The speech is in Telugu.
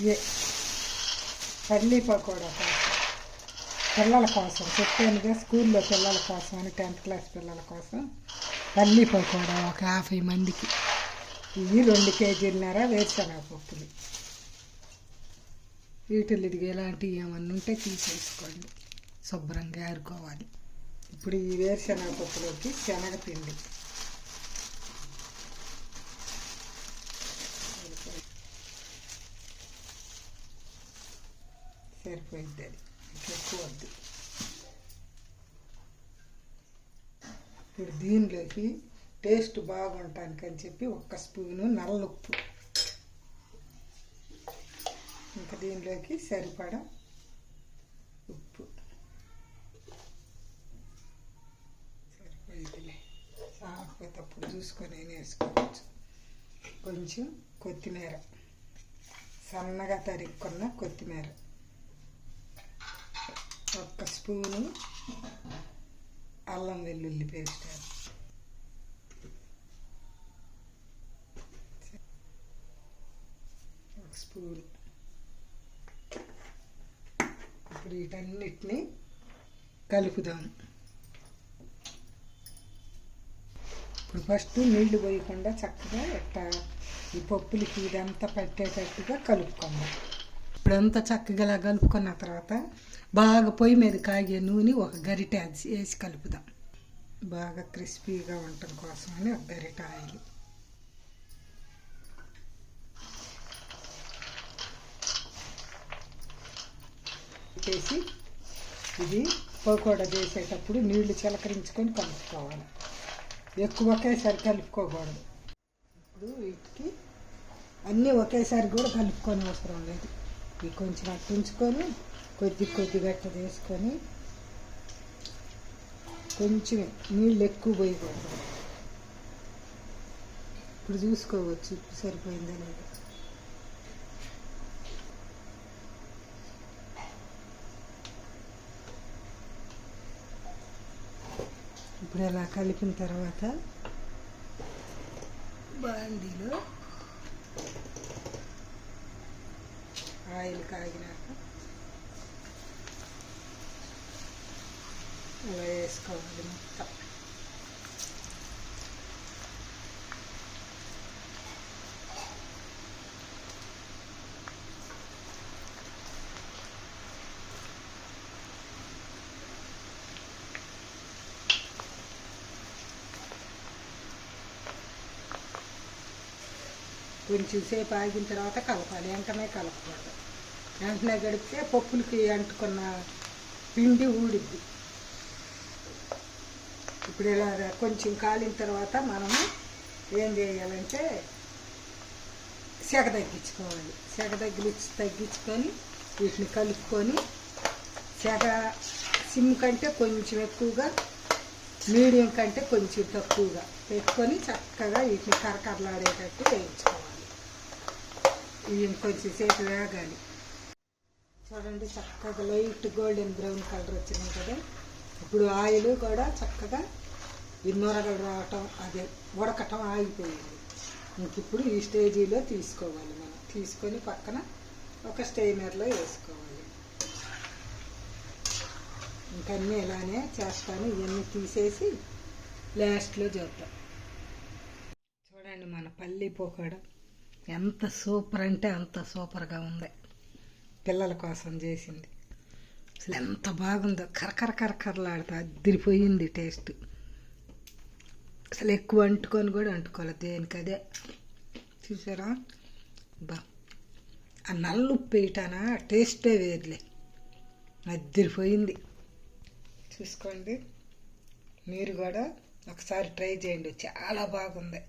ఇవే పల్లీ పకోడా కోసం పిల్లల కోసం చెప్పానుగా స్కూల్లో పిల్లల కోసం అని టెన్త్ క్లాస్ పిల్లల కోసం పల్లీ పకోడా ఒక యాభై మందికి. ఇవి రెండు కేజీలన్నర వేరుశనగ పప్పులు వీటిల్లో ఇది ఎలాంటివి ఏమన్నా ఉంటే తీసేసుకోండి. శుభ్రంగా ఆరుకోవాలి ఇప్పుడు ఈ వేరుశనగ పప్పులోకి శనగపిండి. సరిపోయింది అది. ఎక్కువ వద్దు ఇప్పుడు దీనిలోకి టేస్ట్ బాగుంటానికి అని చెప్పి ఒక్క స్పూను నల్లఉప్పు ఇంకా దీనిలోకి సరిపడా ఉప్పు. సరిపోయిందిలే అప్పుడు చూసుకొని వేసుకోవచ్చు కొంచెం కొత్తిమీర. సన్నగా తరుక్కున్న కొత్తిమీర. ఒక్క స్పూను అల్లం వెల్లుల్లి పేస్ట్ ఒక స్పూన్. ఇప్పుడు వీటన్నిటిని కలుపుదాం. ఇప్పుడు ఫస్ట్ నీళ్ళు పోయకుండా చక్కగా ఇట్లా ఈ పప్పులకి ఇదంతా పట్టేటట్టుగా కలుపుకుందాం. ఇప్పుడంతా చక్కగా ఇలా కలుపుకున్న తర్వాత బాగా పొయ్యి మీద కాగే నూనె ఒక గరిటె వేసి కలుపుదాం. బాగా క్రిస్పీగా ఉండటం కోసమని ఒక గరిట ఆయిల్. చేసి ఇది పకోడా చేసేటప్పుడు నీళ్ళు చిలకరించుకొని కలుపుకోవాలి. ఎక్కువ ఒకేసారి కలుపుకోకూడదు. ఇప్పుడు వీటికి అన్నీ ఒకేసారి కూడా కలుపుకొని అవసరం లేదు. కొంచెం అట్టు ఉంచుకొని కొద్ది కొద్దిగా గట్ట తీసుకొని కొంచెం నీళ్ళు ఎక్కువ పోయకూడదు. ఇప్పుడు చూసుకోవచ్చు ఉప్పు సరిపోయిందా లేదా. ఇప్పుడు అలా కలిపిన తర్వాత బాండీలో ఆయిల్ కాగినాక ఇలా వేసుకోవాలి మొత్తం. కొంచెం సేపు ఆగిన తర్వాత కలపాలి వెంటనే కలపకూడదు వెంటనే గడిపితే పప్పులకి అంటుకున్న పిండి ఊడిద్ది. ఇప్పుడు ఇలా కొంచెం కాలిన తర్వాత మనము ఏం చేయాలంటే సెగ తగ్గించుకోవాలి. సెగ తగ్గించి తగ్గించుకొని వీటిని కలుపుకొని సెగ సిమ్ కంటే కొంచెం ఎక్కువగా మీడియం కంటే కొంచెం తక్కువగా పెట్టుకొని చక్కగా వీటిని కరకరలాడేటట్టు వేయించుకోవాలి. ఇవి కొంచెం సేపు వేగాలి. చూడండి చక్కగా లైట్ గోల్డెన్ బ్రౌన్ కలర్ వచ్చినాయి కదా. ఇప్పుడు ఆయిల్ కూడా చక్కగా ఈ రావటం అదే ఉడకటం ఆగిపోయింది. ఇంక ఇప్పుడు ఈ స్టేజీలో తీసుకోవాలి మనం. తీసుకొని పక్కన ఒక స్టెయినర్లో వేసుకోవాలి. ఇంకన్నీ ఇలానే చేస్తాను. ఇవన్నీ తీసేసి లాస్ట్లో చూద్దాం. చూడండి మన పల్లి పోకాడ ఎంత సూపర్ అంటే అంత సూపర్గా ఉంది. పిల్లల కోసం చేసింది. అసలు ఎంత బాగుందో. కరకర కరకరలాడుతా అదిరిపోయింది టేస్ట్. అసలు ఎక్కువ అంటుకొని కూడా అంటుకోలేదు దేనికి అదే. చూసారా? బా. ఆ నల్ల ఉప్పు వేయటానా? టేస్టే వేరులే. అదిరిపోయింది. చూసుకోండి. మీరు కూడా ఒకసారి ట్రై చేయండి. చాలా బాగుంది.